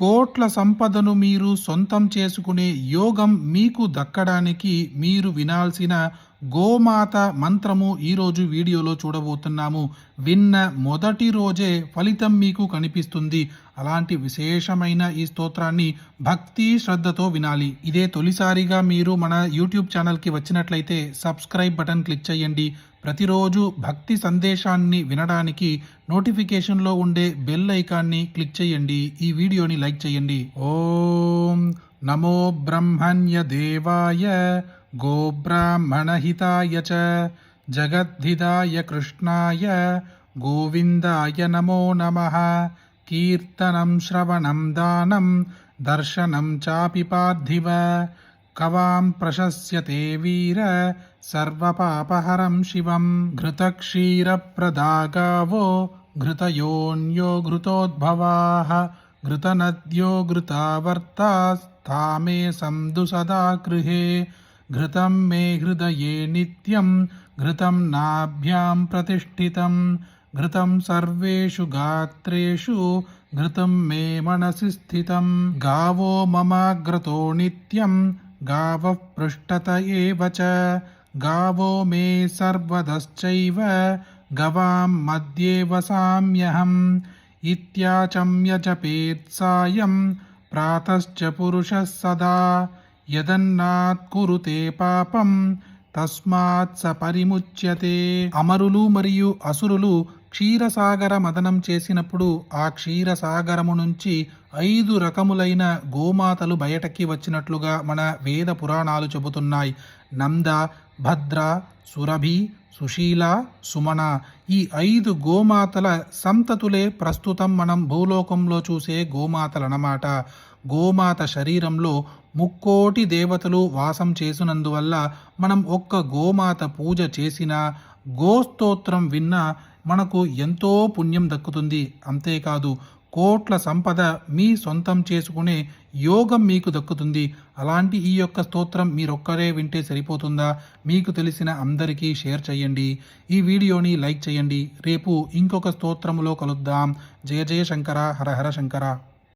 కోట్ల సంపదను మీరు సొంతం చేసుకునే యోగం మీకు దక్కడానికి మీరు వినాల్సిన గోమాత మంత్రము ఈరోజు వీడియోలో చూడబోతున్నాము. విన్న మొదటి రోజే ఫలితం మీకు కనిపిస్తుంది. అలాంటి విశేషమైన ఈ స్తోత్రాన్ని భక్తి శ్రద్ధతో వినాలి. ఇదే తొలిసారిగా మీరు మన యూట్యూబ్ ఛానల్కి వచ్చినట్లయితే సబ్స్క్రైబ్ బటన్ క్లిక్ చేయండి. ప్రతిరోజు భక్తి సందేశాన్ని వినడానికి నోటిఫికేషన్లో ఉండే బెల్ ఐకాన్ని క్లిక్ చేయండి. ఈ వీడియోని లైక్ చేయండి. ఓం నమో బ్రహ్మణ్య దేవాయ गोब्राह्मणहिताय च जगद्धिदाय कृष्णाय गोविन्दाय नमो नमः। कीर्तनं श्रवणं दानं दर्शनं चापि पार्थिव। कवां प्रशस्यते वीर सर्वपापहरं शिवं। घृतक्षीरप्रदागावो घृतयोऽन्यो घृतोद्भवाः। घृतनद्यो घृता वर्तास्थामे सन्धुसदा गृहे। घृतं मे हृदये नित्यं घृतं नाभ्यां प्रतिष्ठितं घृतं सर्वेषु गात्रेषु घृतं मे मनसि स्थितं गावो ममाग्रतो नित्यं गावः पृष्ठत एव च गावो मे सर्वदश्चैव गवां मध्ये वसाम्यहम् इत्याचम्य जपेत् सायं प्रातश्च पुरुषः सदा యదన్నాత్ కురుతే పాపం తస్మాత్ స పరిముచ్యతే. అమరులు మరియు అసురులు క్షీరసాగర మదనం చేసినప్పుడు ఆ క్షీరసాగరము నుంచి ఐదు రకములైన గోమాతలు బయటకి వచ్చినట్లుగా మన వేద పురాణాలు చెబుతున్నాయి. నంద భద్ర సురభి సుశీల సుమన ఈ ఐదు గోమాతల సంతతులే ప్రస్తుతం మనం భూలోకంలో చూసే గోమాతలన్నమాట. గోమాత శరీరంలో ముక్కోటి దేవతలు వాసం చేసినందువల్ల మనం ఒక్క గోమాత పూజ చేసినా గోస్తోత్రం విన్నా మనకు ఎంతో పుణ్యం దక్కుతుంది. అంతేకాదు కోట్ల సంపద మీ సొంతం చేసుకునే యోగం మీకు దక్కుతుంది. అలాంటి ఈ యొక్క స్తోత్రం మీరొక్కరే వింటే సరిపోతుందా? మీకు తెలిసిన అందరికీ షేర్ చేయండి. ఈ వీడియోని లైక్ చేయండి. రేపు ఇంకొక స్తోత్రములో కలుద్దాం. జయ జయ శంకర హర హర శంకర.